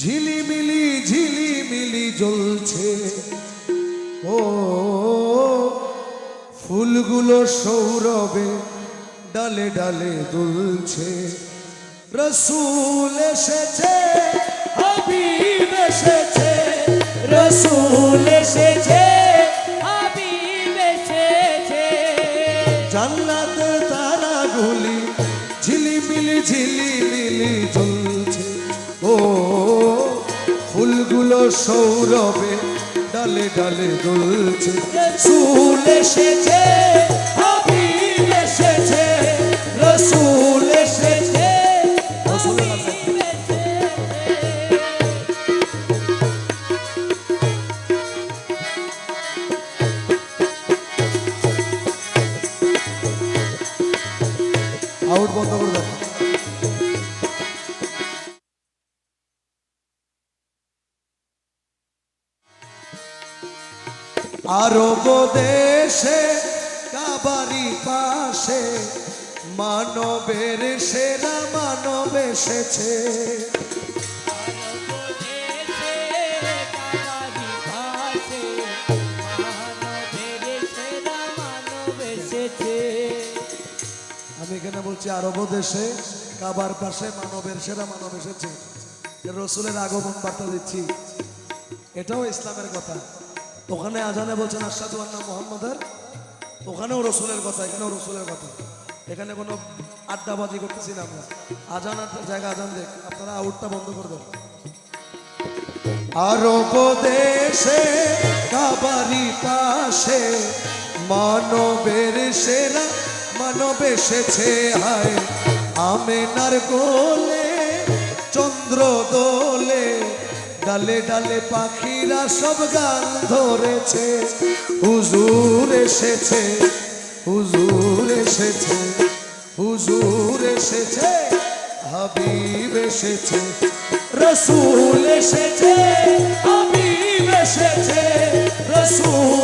ঝিলিমিলি ঝিলিমিলি জ্বলছে। ও ফুলগুলো সৌরবে ডালে ডালে দুলছে। রসুল এসেছে হাবিব এসেছে। সৌরভে ডালে ডালে দুলছে। রসুল এসেছে। আরব দেশে, কাবারি পাশে, মানবের সেরা মানব এসেছে। আমি এখানে বলছি, আরব দেশে, কাবার পাশে মানবের সেরা মানব এসেছে। রসুলের আগমন বার্তা দিচ্ছি। এটাও ইসলামের কথা। ওখানে আজানে বলছেন আশাদু আন্না মোহাম্মদের ওখানেও রসুলের কথা, এখানেও রসুলের কথা। এখানে কোনো আড্ডাবাজি করতেছি না আমরা। আজান জায়গা আজান দেখ, আপনারা আউটটা বন্ধ করে দেন। আরব দেশে, কাবারি পাশে, মানবের সেরা, মানব এসেছে, হায়। আমেনার গোলে চন্দ্র দোলে ডালে ডালে পাখিরা সব গান ধরেছে। হুজুর এসেছে হুজুর এসেছে হুজুর এসেছে, হাবিব এসেছে, রসুল এসেছে, হাবিব এসেছে, রসুল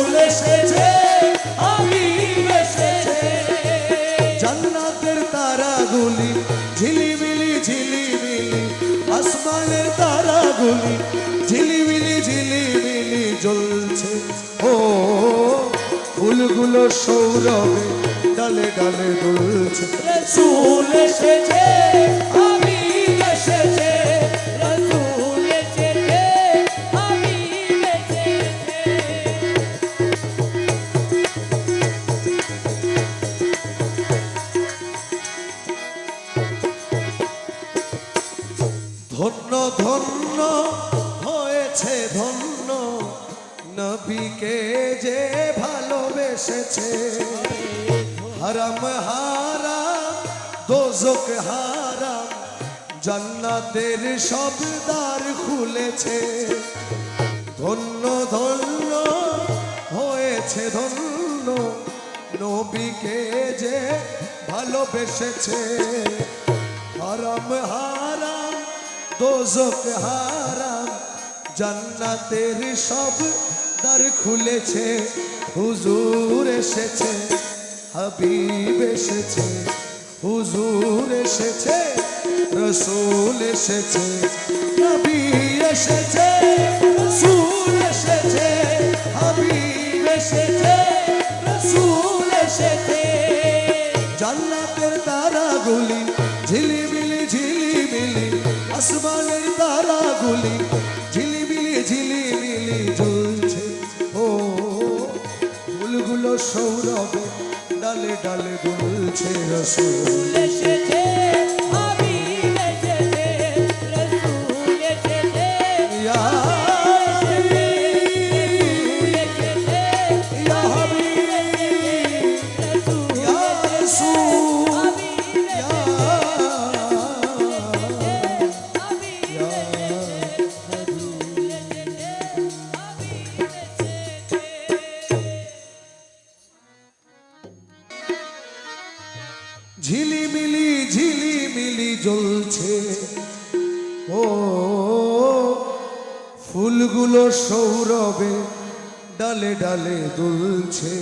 ফুলগুলো সৌরভে ডালে ডালে দুলছে। চুল এসেছে হাবিব ভালোবেসেছে হারাম হারাম, দোজক হারাম, জান্নাতের সব দ্বার খুলেছে। ধন্য ধন্য, হয়েছে ধন্য, নবীকে যে ভালোবেসেছে। হারাম হারাম, দোজক হারাম, জান্নাতের সব দ্বার খুলেছে হুজুর এসেছে হাবিব এসেছে হুজুর এসেছে রসুল এসেছে নবী এসেছে। ডালে ডালে দুলছে রসুল এসেছে ঝিলিমিলি ঝিলিমিলি জ্বলছে। ও ফুলগুলো সৌরবে ডালে ডালে দুলছে।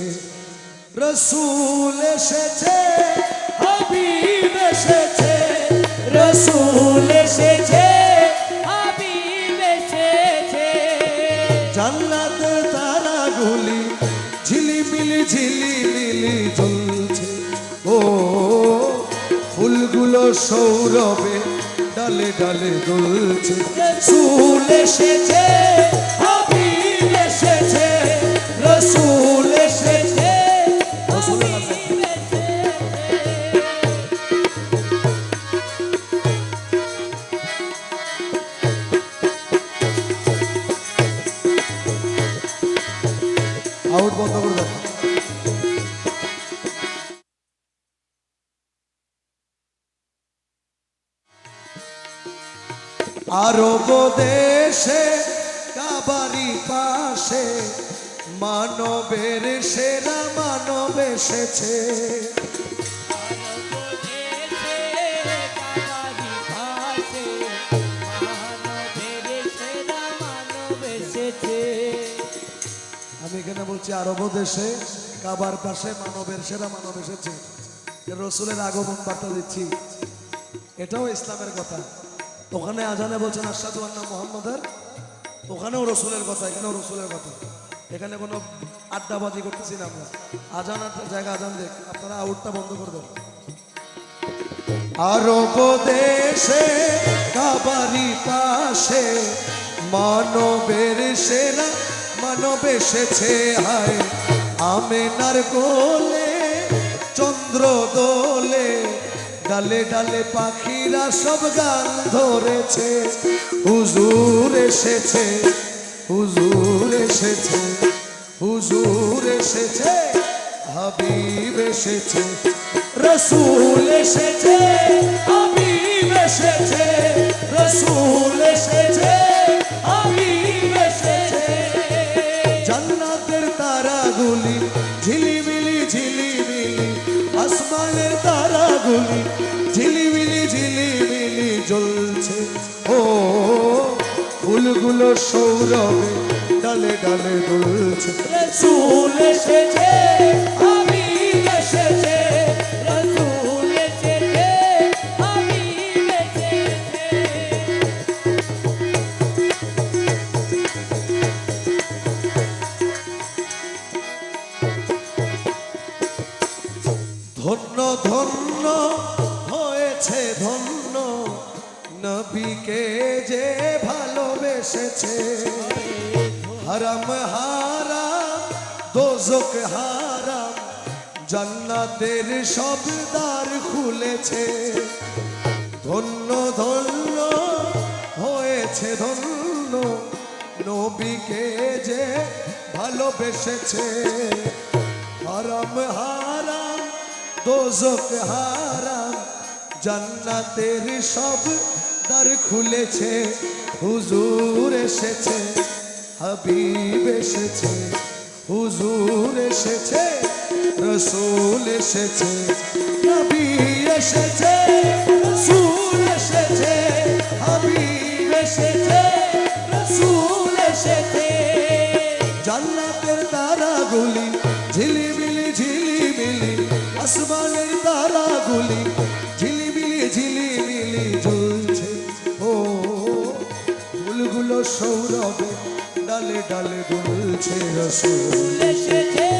রসুল এসেছে হাবিব। সৌরভে ডালে ডালে দুলছে রসুল এসেছে হাবিব এসেছে রসুল এসেছে আউট বন্ধ করে দেন আরব দেশে, কাবারি পাশে, মানবের সেরা মানব এসেছে। আমি এখানে বলছি, আরব দেশে, কাবার পাশে মানবের সেরা মানব এসেছে। রসুলের আগমন বার্তা দিচ্ছি। এটাও ইসলামের কথা। ওখানে আজানে বলছেন আসাদু আন্না মোহাম্মদের ওখানেও রসুলের কথা, এখানেও রসুলের কথা। এখানে কোনো আড্ডাবাজি করতেছি না আমরা। আজান আর জায়গা আজান দেখ, আপনারা আউটটা বন্ধ করে দেন। আরব দেশে, কাবারি পাশে, মানবের সেরা, মানব এসেছে, হায়। আমেনার কোলে, চন্দ্র দোলে ডালে ডালে পাখিরা সব গান ধরেছে। হুজুর এসেছে হুজুর এসেছে হুজুর এসেছে, হাবিব এসেছে, রসুল এসেছে, হাবিব এসেছে। তারাগুলি ঝিলিমিলি ঝিলিমিলি জ্বলছে। ও ফুলগুলো সৌরভে ডালে ডালে দুলছে। চুল এসেছে দোজক হারাম, জান্নাতের সব দ্বার খুলেছে। ধন্য ধন্য হয়েছে, ধন্য নবীকে যে ভালোবেসেছে। হারাম হারাম, দোজক, হারাম, জান্নাতের সব দ্বার খুলেছে। হুজুর এসেছে, হাবিব এসেছে। হুজুর এসেছে, রসুল এসেছে, নবী এসেছে, রসুল এসেছে, হাবিব এসেছে, রসুল এসেছে। জান্নাতের তারাগুলি ঝিলিমিলি ঝিলিমিলি, আসমানের তারাগুলি ঝিলিমিলি ঝিলিমিলি জ্বলছে ও, ফুলগুলো সৌরভে ডালে ডালে দুলছে রসুল এসেছে